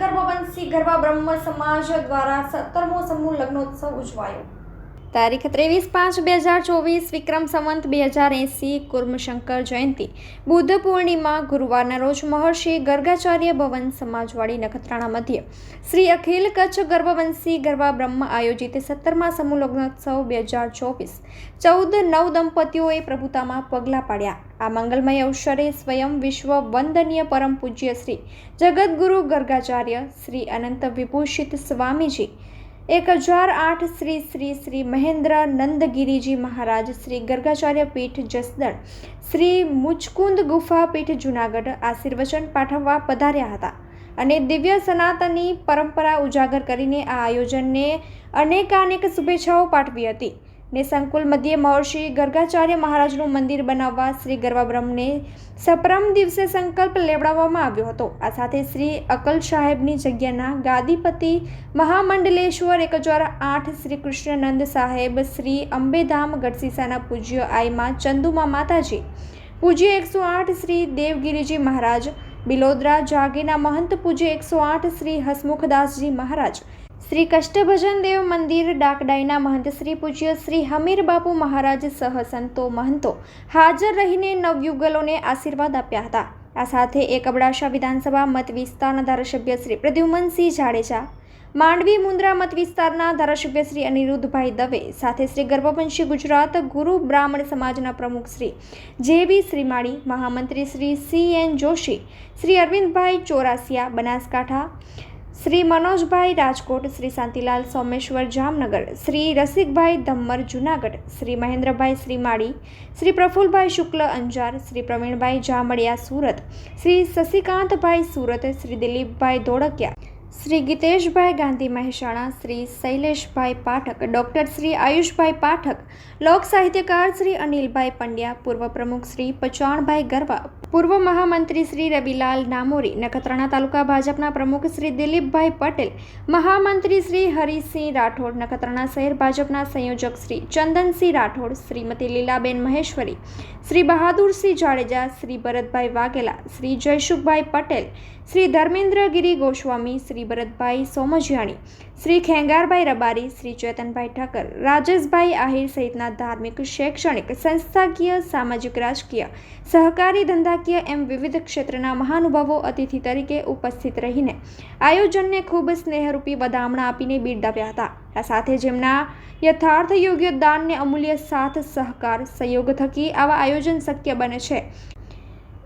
ગર્ભવંશી ગરબા બ્રહ્મ સમાજ દ્વારા સત્તરમો સમૂહ લગ્નોત્સવ ઉજવાયો. તારીખ ત્રેવીસ પાંચ બે હજાર ચોવીસ, વિક્રમ સંવંત બે હજાર એંસી, કુર્મશંકર જયંતિ. બુદ્ધ પૂર્ણિમા ગુરુવારના રોજ મહર્ષિ ગર્ગાચાર્ય ભવન સમાજવાડી નખત્રાણા મધ્ય. શ્રી અખિલ કચ્છ ગર્ભવંશી ગરબા બ્રહ્મ આયોજિત સત્તરમા સમૂહ લગ્નોત્સવ બે હજાર ચોવીસ. ચૌદ નવ દંપતીઓએ પ્રભુતામાં પગલાં પાડ્યા. આ મંગલમય અવસરે સ્વયં વિશ્વ વંદનીય પરમ પૂજ્ય શ્રી જગદગુરુ ગર્ગાચાર્ય શ્રી અનંત વિભૂષિત સ્વામીજી એક હજાર આઠ શ્રી શ્રી શ્રી મહેન્દ્ર નંદગીરીજી મહારાજ શ્રી ગર્ગાચાર્ય પીઠ જસદણ, શ્રી મુચકુંદ ગુફા પીઠ જુનાગઢ આશીર્વચન પાઠવવા પધાર્યા હતા અને દિવ્ય સનાતની પરંપરા ઉજાગર કરીને આ આયોજનને અનેકાનેક શુભેચ્છાઓ પાઠવી હતી. ને સંકુલ મધ્યે મહર્ષિ ગર્ગાચાર્ય મહારાજનું મંદિર બનાવવા શ્રી ગર્વાબ્રહ્મને સપ્રમ દિવસે સંકલ્પ લેવડાવવામાં આવ્યો હતો. આ સાથે શ્રી અકલ સાહેબની જગ્યાના ગાદીપતિ મહામંડલેશ્વર એક હજાર આઠ શ્રી કૃષ્ણનંદ સાહેબ શ્રી અંબેધામ ગઢસીસાના પૂજ્ય આઈમાં ચંદુમા માતાજી, પૂજ્ય એકસો આઠ શ્રી દેવગીરીજી મહારાજ, બિલોદરા જાગીના મહંત પૂજ્ય એકસો આઠ શ્રી હસમુખદાસજી મહારાજ શ્રી કષ્ટભજન દેવ મંદિર ડાકડાઈના મહંત શ્રી પૂજ્ય શ્રી હમીર બાપુ મહારાજ સહ સંતો મહંતો હાજર રહીને નવયુગલોને આશીર્વાદ આપ્યા હતા. આ સાથે એક અબડાસા વિધાનસભા મત વિસ્તારના ધારાસભ્ય શ્રી પ્રદ્યુમનસિંહ જાડેજા, માંડવી મુન્દ્રા મત વિસ્તારના ધારાસભ્ય શ્રી અનિરુદ્ધભાઈ દવે, સાથે શ્રી ગર્ભવંશી ગુજરાત ગુરુ બ્રાહ્મણ સમાજના પ્રમુખ શ્રી જેવી શ્રીમાળી, મહામંત્રી Shri C N Joshi, Shri Arvindbhai Chorasiya, Banaskantha Shri Manojbhai Rajkot, Shri Shantilal Someshwar Jamnagar, Shri Rasikbhai Dhammar Junagadh, Shri Mahendrabhai Shrimali, Shri Prafulbhai Shukla Anjar, Shri Pravinbhai Jamdiya Surat, Shri Shashikantbhai Surat, Shri Dilipbhai Dholakiya Shri Giteshbhai Gandhi Mehsana, Shri Shaileshbhai Pathak, doctor Shri Ayushbhai Pathak, લોક સાહિત્યકાર શ્રી અનિલભાઈ પંડ્યા, પૂર્વ પ્રમુખ શ્રી પચાણભાઈ ગરવા, પૂર્વ મહામંત્રી શ્રી રવિલાલ નામોરી, નખત્રાણા તાલુકા ભાજપના પ્રમુખ શ્રી દિલીપભાઈ પટેલ, મહામંત્રી શ્રી હરિસિંહ રાઠોડ, નખત્રાણા શહેર ભાજપના સંયોજક શ્રી ચંદનસિંહ રાઠોડ, શ્રીમતી લીલાબેન મહેશ્વરી, શ્રી બહાદુરસિંહ જાડેજા, શ્રી ભરતભાઈ વાઘેલા, શ્રી જયશુખભાઈ પટેલ શ્રી ધર્મેન્દ્રગીરી ગોસ્વામી, શ્રી ભરતભાઈ સોમજિયાણી, શ્રી ખેંગારભાઈ રબારી, શ્રી ચેતનભાઈ ઠાકર, રાજેશભાઈ આહિર સહિતના ધાર્મિક, શૈક્ષણિક, સંસ્થાકીય, સામાજિક, રાજકીય, સહકારી ધંધાકીય એમ વિવિધ ક્ષેત્રના મહાનુભાવો અતિથિ તરીકે ઉપસ્થિત રહીને આયોજનને ખૂબ સ્નેહરૂપી વધામણા આપીને બિરદાવ્યા હતા. આ સાથે જેમના યથાર્થ યોગ્ય દાનને અમૂલ્ય સાથ, સહકાર, સહયોગ થકી આવા આયોજન શક્ય બને છે.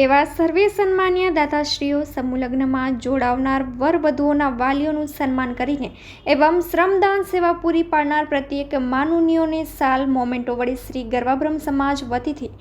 એવા સર્વે સન્માન્ય દાતાશ્રીઓ સમૂહ લગ્નમાં જોડાવનાર વરવધુઓના વાલીઓનું સન્માન કરીને એવમ શ્રમદાન સેવા પૂરી પાડનાર પ્રત્યેક માનુનીઓને સાલ મોમેન્ટો વડે શ્રી ગરવાબ્રહ્મ સમાજ વતીથી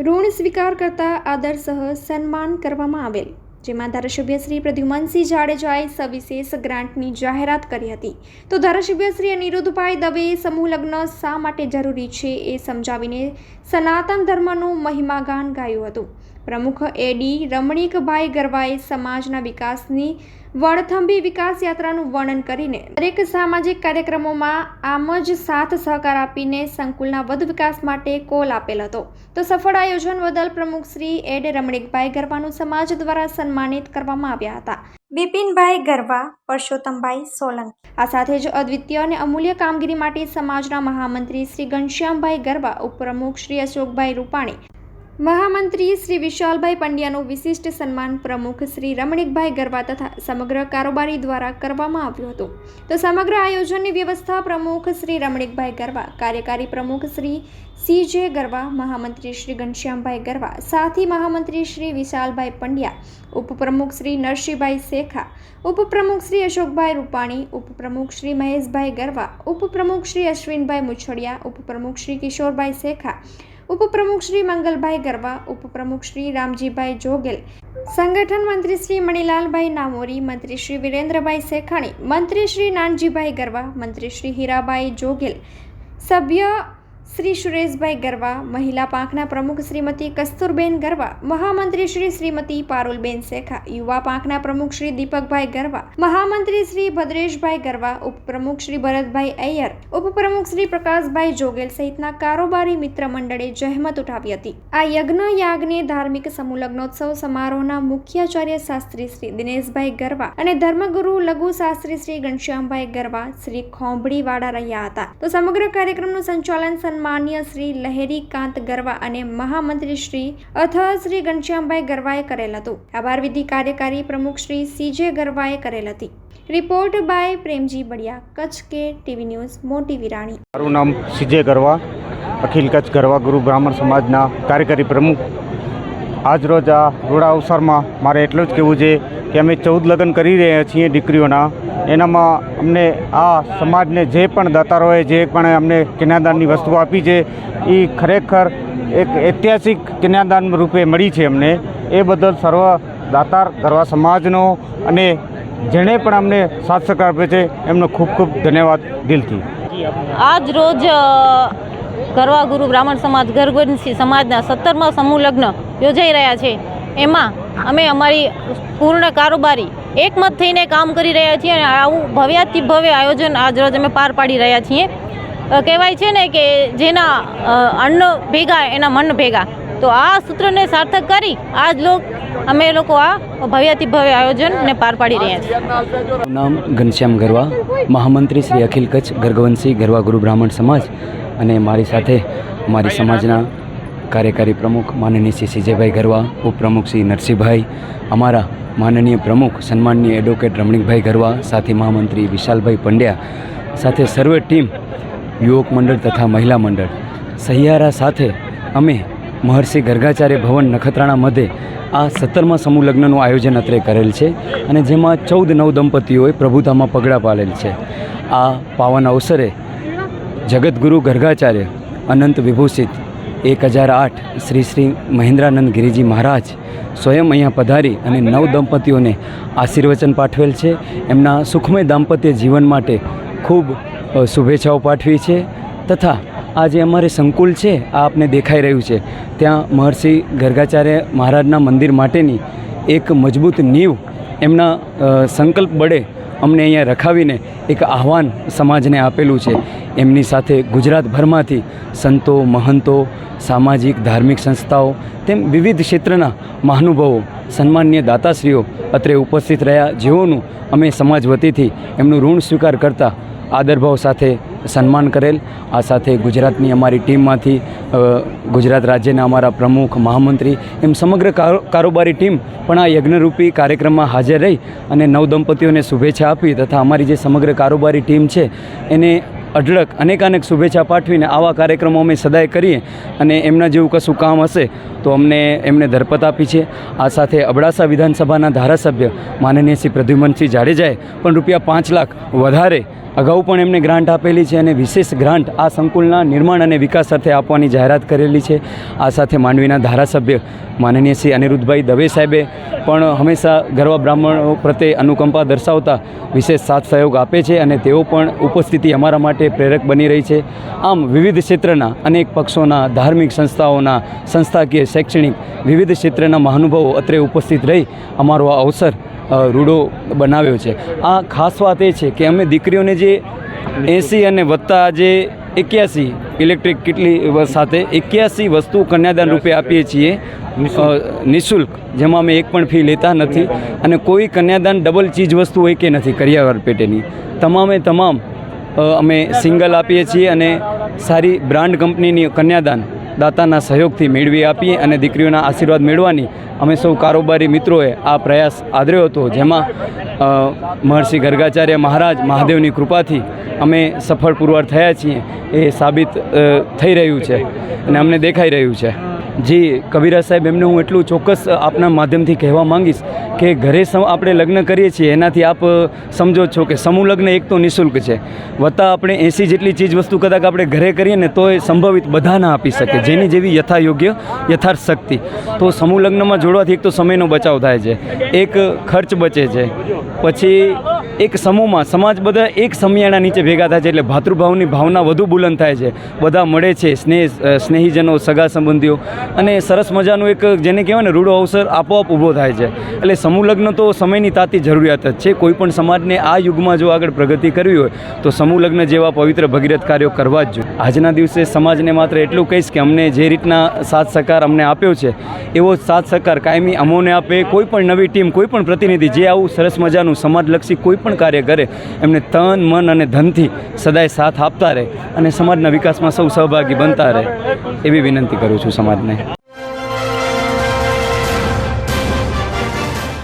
ઋણ સ્વીકાર કરતા આદર સહ સન્માન કરવામાં આવેલ. જેમાં ધારાસભ્ય શ્રી પ્રદ્યુમનસિંહ જાડેજાએ સવિશેષ ગ્રાન્ટની જાહેરાત કરી હતી. તો ધારાસભ્ય શ્રી અનિરુદ્ધભાઈ દવેએ સમૂહ લગ્ન શા માટે જરૂરી છે એ સમજાવીને સનાતન ધર્મનું મહિમાગાન ગાયું હતું. પ્રમુખ એડી રમણીકભાઈ ગરવાએ સમાજના વિકાસની વડથંભી વિકાસ યાત્રાનું વર્ણન કરીને દરેક સામાજિક કાર્યક્રમોમાં આમ જ સાથ સહકાર આપીને સંકુલના વધુ વિકાસ માટે કોલ આપેલ હતો. તો સફળ આયોજન બદલ પ્રમુખ શ્રી એડ રમણીકભાઈ ગરવાનું સમાજ દ્વારા સન્માનિત કરવામાં આવ્યા હતા. બિપિનભાઈ ગરવા પરસોત્તમભાઈ સોલંકી. આ સાથે જ અદ્વિતીય અને અમૂલ્ય કામગીરી માટે સમાજના મહામંત્રી શ્રી ઘનશ્યામભાઈ ગરવા ઉપપ્રમુખ શ્રી અશોકભાઈ રૂપાણી મહામંત્રી શ્રી વિશાલભાઈ પંડ્યાનું વિશિષ્ટ સન્માન પ્રમુખ શ્રી રમણીકભાઈ ગરવા તથા સમગ્ર કારોબારી દ્વારા કરવામાં આવ્યું હતું. તો સમગ્ર આયોજનની વ્યવસ્થા પ્રમુખ શ્રી રમણીકભાઈ ગરવા કાર્યકારી પ્રમુખ શ્રી સી જે ગરવા મહામંત્રી શ્રી ઘનશ્યામભાઈ ગરવા સાથી મહામંત્રી શ્રી વિશાલભાઈ પંડ્યા, ઉપપ્રમુખ શ્રી નરસિંહભાઈ શેખા, ઉપપ્રમુખ શ્રી અશોકભાઈ રૂપાણી, ઉપપ્રમુખ શ્રી મહેશભાઈ ગરવા ઉપપ્રમુખ શ્રી અશ્વિનભાઈ મુછડિયા, ઉપપ્રમુખ શ્રી કિશોરભાઈ શેખા ઉપપ્રમુખ શ્રી મંગલભાઈ ગરવા, ઉપપ્રમુખ શ્રી રામજીભાઈ જોગેલ, સંગઠન મંત્રી શ્રી મણિલાલભાઈ નામોરી, મંત્રી શ્રી વિરેન્દ્રભાઈ શેખાણી મંત્રી શ્રી નાનજીભાઈ ગરવા, મંત્રી શ્રી હીરાબાઈ જોગેલ, સભ્ય શ્રી સુરેશભાઈ ગરવા, મહિલા પાંખના પ્રમુખ શ્રીમતી કસ્તુરબેન ગરવા, મહામંત્રી શ્રી શ્રીમતી પારુલબેન શેખા યુવા પાંખના પ્રમુખ શ્રી દીપકભાઈ ગરવા, મહામંત્રી શ્રી ભદ્રેશભાઈ ગરવા, ઉપપ્રમુખ શ્રી ભરતભાઈ અય્યર, ઉપપ્રમુખ શ્રી પ્રકાશભાઈ જોગેલ સહિતના કારોબારી મિત્ર મંડળે જહેમત ઉઠાવી હતી. આ યજ્ઞ યાગને ધાર્મિક સમૂહલગ્નોત્સવ સમારોહના મુખ્યાચાર્ય શાસ્ત્રી શ્રી દિનેશભાઈ ગરવા અને ધર્મગુરુ લઘુ શાસ્ત્રી શ્રી ઘનશ્યામભાઈ ગરવા શ્રી ખોંભડીવાળા રહ્યા હતા. તો સમગ્ર કાર્યક્રમનું સંચાલન સન્માન્ય શ્રી લહેરીકાંત ગરવા અને મહામંત્રી શ્રી અથ શ્રી ઘનશ્યામભાઈ ગરવાએ કરેલ હતું. આભાર વિધિ કાર્યકારી પ્રમુખ શ્રી સીજે ગરવાએ કરેલ હતી. રિપોર્ટ બાય પ્રેમજી બડિયા, કચ્છ કે ટીવી ન્યૂઝ, મોટી વિરાણી. મારું નામ સીજે ગરવા, અખિલ કચ્છ ગરવા ગુરુ બ્રાહ્મણ સમાજના કાર્યકારી પ્રમુખ. આજરોજ આ રૂડા અવસરમાં મારે એટલું જ કહેવું છે કે અમે ચૌદ લગ્ન કરી રહ્યા છીએ દીકરીઓના. એનામાં અમને આ સમાજને જે પણ દાતારોએ જે પણ અમને કન્યાદાનની વસ્તુઓ આપી છે એ ખરેખર એક ઐતિહાસિક કન્યાદાન રૂપે મળી છે અમને. એ બદલ સર્વ દાતાર ગરવા સમાજનો અને જેણે પણ અમને સાથ સહકાર આપ્યો છે, એમનો ખૂબ ખૂબ ધન્યવાદ દિલથી. આજ રોજ ગરવા ગુરુ બ્રાહ્મણ સમાજ ગરગવંશી સમાજના સત્તરમાં સમૂહ લગ્ન યોજાઈ રહ્યા છે. એમાં અમે અમારી પૂર્ણ કારોબારી એકમત થઈને કામ કરી રહ્યા છીએ અને આવું ભવ્યાતિ ભવ્ય આયોજન આજ રોજ અમે પાર પાડી રહ્યા છીએ. કહેવાય છે ને કે જેના અન્ન ભેગા, એના મન ભેગા. તો આ સૂત્રને સાર્થક કરી આજ લોક, અમે લોકો આ ભવ્યાથી ભવ્ય આયોજનને પાર પાડી રહ્યા છીએ. નામ ઘનશ્યામ ગરવા, મહામંત્રી શ્રી અખિલ કચ્છ, ગર્ગવંશી ગરવા ગુરુ બ્રાહ્મણ સમાજ અને મારી સાથે મારી સમાજના કાર્યકારી પ્રમુખ માનનીય શ્રી સિજયભાઈ ગરવા, ઉપપ્રમુખ શ્રી નરસિંહભાઈ, અમારા માનનીય પ્રમુખ સન્માનનીય એડવોકેટ રમણીકભાઈ ગરવા સાથે મહામંત્રી વિશાલભાઈ પંડ્યા સાથે સર્વે ટીમ યુવક મંડળ તથા મહિલા મંડળ. સહિયારા સાથે અમે મહર્ષિ ગર્ગાચાર્ય ભવન નખત્રાણા મધ્યે આ સત્તરમાં સમૂહ લગ્નનું આયોજન અત્રે કરેલ છે અને જેમાં ચૌદ નવ દંપતીઓએ પ્રભુતામાં પગડા પાડેલ છે. આ પાવન અવસરે જગતગુરુ ગર્ગાચાર્ય અનંત વિભૂષિત એક હજાર આઠ શ્રી શ્રી મહેન્દ્રાનંદ ગિરિજી મહારાજ સ્વયં અહીંયા પધારી અને નવ દંપતીઓને આશીર્વચન પાઠવેલ છે. એમના સુખમય દાંપત્ય જીવન માટે ખૂબ શુભેચ્છાઓ પાઠવી છે. તથા આ જે અમારે સંકુલ છે, આ આપને દેખાઈ રહ્યું છે. ત્યાં મહર્ષિ ગર્ગાચાર્ય મહારાજના મંદિર માટેની એક મજબૂત નીંવ એમના સંકલ્પ બળે અમને અહીંયા રખાવીને એક આહવાન સમાજને આપેલું છે. એમની સાથે ગુજરાતભરમાંથી સંતો, મહંતો, સામાજિક, ધાર્મિક સંસ્થાઓ તેમ વિવિધ ક્ષેત્રના મહાનુભાવો, સન્માનીય દાતાશ્રીઓ અત્રે ઉપસ્થિત રહ્યા. જેઓનું અમે સમાજ વતીથી એમનું ઋણ સ્વીકાર કરતા આદરભાવ સાથે સન્માન કરેલ. આ સાથે ગુજરાતની અમારી ટીમમાંથી ગુજરાત રાજ્યના અમારા પ્રમુખ, મહામંત્રી, એમ સમગ્ર કારો- કારોબારી ટીમ પણ આ યજ્ઞરૂપી કાર્યક્રમમાં હાજર રહી અને નવ દંપતીઓને શુભેચ્છા આપી તથા અમારી જે સમગ્ર કારોબારી ટીમ છે, એને અઢળક અનેકાનેક શુભેચ્છા પાઠવીને આવા કાર્યક્રમો અમે સદાય કરીએ અને એમના જેવું કશું કામ હશે તો અમને એમને ધરપત આપી છે. આ સાથે અબડાસા વિધાનસભાના ધારાસભ્ય માનનીય શ્રી પ્રદ્યુમનસિંહ જાડેજાએ પણ રૂપિયા પાંચ લાખ વધારે અગાઉ પણ એમને ગ્રાન્ટ આપેલી છે અને વિશેષ ગ્રાન્ટ આ સંકુલના નિર્માણ અને વિકાસ અર્થે આપવાની જાહેરાત કરેલી છે. આ સાથે માંડવીના ધારાસભ્ય માનનીય શ્રી અનિરુદ્ધભાઈ દવે સાહેબે પણ હંમેશા ગરવા બ્રાહ્મણો પ્રત્યે અનુકંપા દર્શાવતા વિશેષ સાથ સહયોગ આપે છે અને તેઓ પણ ઉપસ્થિતિ અમારા માટે પ્રેરક બની રહી છે. આમ વિવિધ ક્ષેત્રના અનેક પક્ષોના, ધાર્મિક સંસ્થાઓના, સંસ્થાકીય, શૈક્ષણિક વિવિધ ક્ષેત્રના મહાનુભાવો અત્રે ઉપસ્થિત રહી અમારો આ અવસર રૂડો બનાવ્યો છે. આ ખાસ વાત એ છે કે અમે દીકરીઓને જે એંસી અને વત્તા જે એક્યાસી ઇલેક્ટ્રિક કેટલી સાથે એક્યાસી વસ્તુ કન્યાદાન રૂપે આપીએ છીએ નિઃશુલ્ક, જેમાં અમે એક પણ ફી લેતા નથી અને કોઈ કન્યાદાન ડબલ ચીજ વસ્તુ હોય કે નથી, કરિયાવર પેટેની. તમામે તમામ અમે સિંગલ આપીએ છીએ અને સારી બ્રાન્ડ કંપનીની કન્યાદાન દાતાના સહયોગથી મેળવી આપી અને દીકરીઓના આશીર્વાદ મેળવાની અમે સૌ કારોબારી મિત્રોએ આ પ્રયાસ આદર્યો હતો જેમાં મહર્ષિ ગર્ગાચાર્ય મહારાજ મહાદેવની કૃપાથી અમે સફળ પુરવાર થયા છીએ એ સાબિત થઈ રહ્યું છે અને અમને દેખાઈ રહ્યું છે. જી કબીરા સાહેબ, એમને હું એટલું ચોક્કસ આપના માધ્યમથી કહેવા માંગીશ કે ઘરે આપણે લગ્ન કરીએ છીએ, એનાથી આપ સમજો છો કે સમૂહ લગ્ન એક તો નિઃશુલ્ક છે. વત્તા આપણે એંસી જેટલી ચીજ વસ્તુ કદાચ આપણે ઘરે કરીએ ને તો એ સંભવિત બધા ના આપી શકે, જેની જેવી યથાયોગ્ય યથાર્થ શક્તિ તો સમૂહ લગ્નમાં જોડવાથી એક તો સમયનો બચાવ થાય છે, એક ખર્ચ બચે છે, પછી એક સમૂહમાં, સમાજ બધા એક સમિયાણા નીચે ભેગા થાય છે એટલે ભાતૃભાવની ભાવના વધુ બુલંદ થાય છે. બધા મળે છે સ્નેહ સ્નેહીજનો, સગા સંબંધીઓ અને સરસ મજાનું એક, જેને કહેવાય ને, રૂડો અવસર આપોઆપ ઊભો થાય છે. એટલે સમૂહ લગ્ન તો સમયની તાતી જરૂરિયાત જ છે. કોઈપણ સમાજને આ યુગમાં જો આગળ પ્રગતિ કરવી હોય, તો સમૂહ લગ્ન જેવા પવિત્ર ભગીરથ કાર્યો કરવા જ જોઈએ. આજના દિવસે સમાજને માત્ર એટલું કહીશ કે અમને જે રીતના સાથ સહકાર અમને આપ્યો છે, એવો સાથ સહકાર કાયમી અમોને આપે. કોઈ પણ નવી ટીમ, કોઈ પણ પ્રતિનિધિ જે આવું સરસ મજાનું સમાજલક્ષી કોઈ પણ કાર્ય કરે, એમને તન, મન અને ધનથી સદાય સાથ આપતા રહે અને સમાજના વિકાસમાં સૌ સહભાગી બનતા રહે. એવી વિનંતી કરું છું સમાજને.